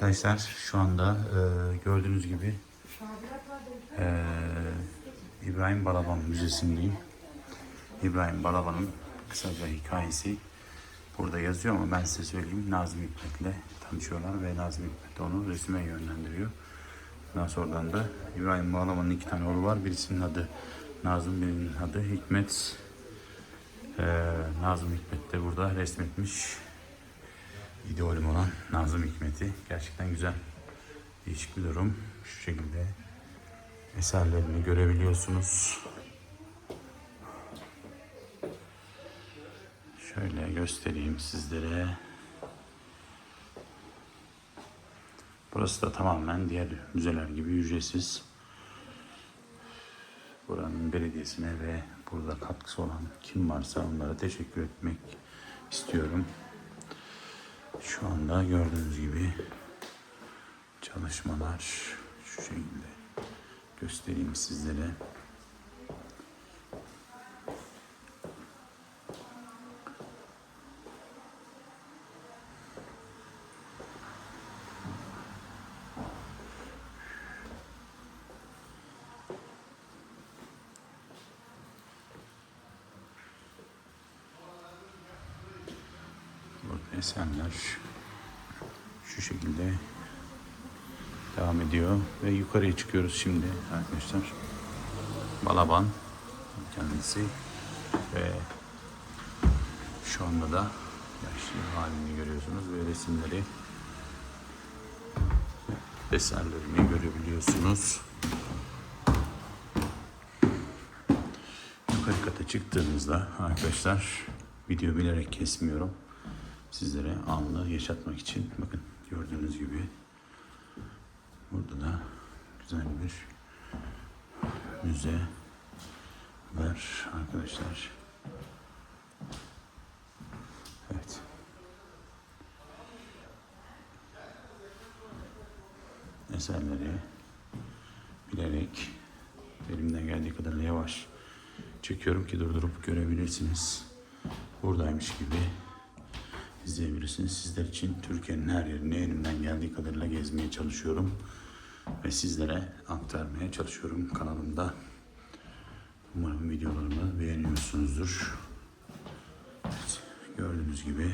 arkadaşlar şu anda e, gördüğünüz gibi e, İbrahim Balaban Müzesi'ndeyim. İbrahim Balaban'ın kısaca hikayesi burada yazıyor ama ben size söyleyeyim Nazım Hikmet'le tanışıyorlar ve Nazım Hikmet onu resime yönlendiriyor. Daha sonradan da İbrahim Balaban'ın iki tane oğlu var. Birisinin adı Nazım, birinin adı Hikmet. Ee, Nazım Hikmet de burada resmetmiş. İdeolüm olan Nazım Hikmet'i. Gerçekten güzel. Değişik bir durum. Şu şekilde eserlerini görebiliyorsunuz. Şöyle göstereyim sizlere. Burası da tamamen diğer müzeler gibi ücretsiz. Buranın belediyesine ve burada katkısı olan kim varsa onlara teşekkür etmek istiyorum. Şu anda gördüğünüz gibi çalışmalar şu şekilde göstereyim sizlere. Burada esenler şu şekilde devam ediyor ve yukarıya çıkıyoruz şimdi arkadaşlar. Balaban kendisi ve şu anda da yaşlı halini görüyorsunuz ve resimleri eserlerini görebiliyorsunuz. Yukarı kata çıktığınızda arkadaşlar video bilerek kesmiyorum. Sizlere anlı yaşatmak için bakın gördüğünüz gibi burada da güzel bir müze var arkadaşlar. Evet. Eserleri bilerek elimden geldiği kadarıyla yavaş çekiyorum ki durdurup görebilirsiniz. Buradaymış gibi izleyebilirsiniz. Sizler için Türkiye'nin her yerini elimden geldiği kadarıyla gezmeye çalışıyorum. Ve sizlere aktarmaya çalışıyorum kanalımda. Umarım videolarımı beğeniyorsunuzdur. Evet, gördüğünüz gibi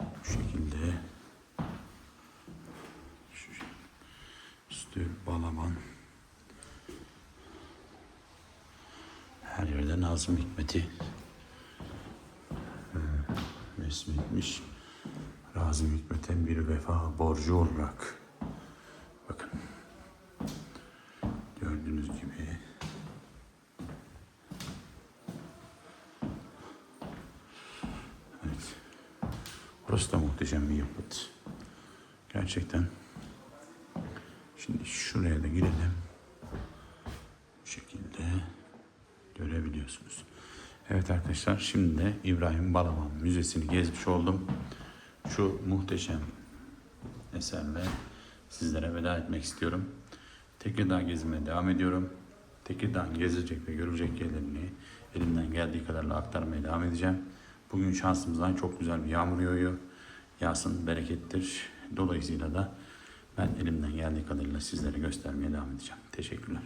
bu şekilde üstü balaban her yerde Nazım Hikmet'i resmetmiş. Razım Hikmet'e bir vefa borcu olarak. Bakın. Gördüğünüz gibi. Evet. Burası da muhteşem bir yapıt. Gerçekten. Şimdi şuraya da girelim. Bu şekilde görebiliyorsunuz. Evet arkadaşlar şimdi de İbrahim Balaban Müzesi'ni gezmiş oldum. Şu muhteşem eserle sizlere veda etmek istiyorum. Tekirdağ gezmeye devam ediyorum. Tekirdağ'ın gezilecek ve görülecek yerlerini elimden geldiği kadarla aktarmaya devam edeceğim. Bugün şansımızdan çok güzel bir yağmur yağıyor. Yağsın berekettir. Dolayısıyla da ben elimden geldiği kadarıyla sizlere göstermeye devam edeceğim. Teşekkürler.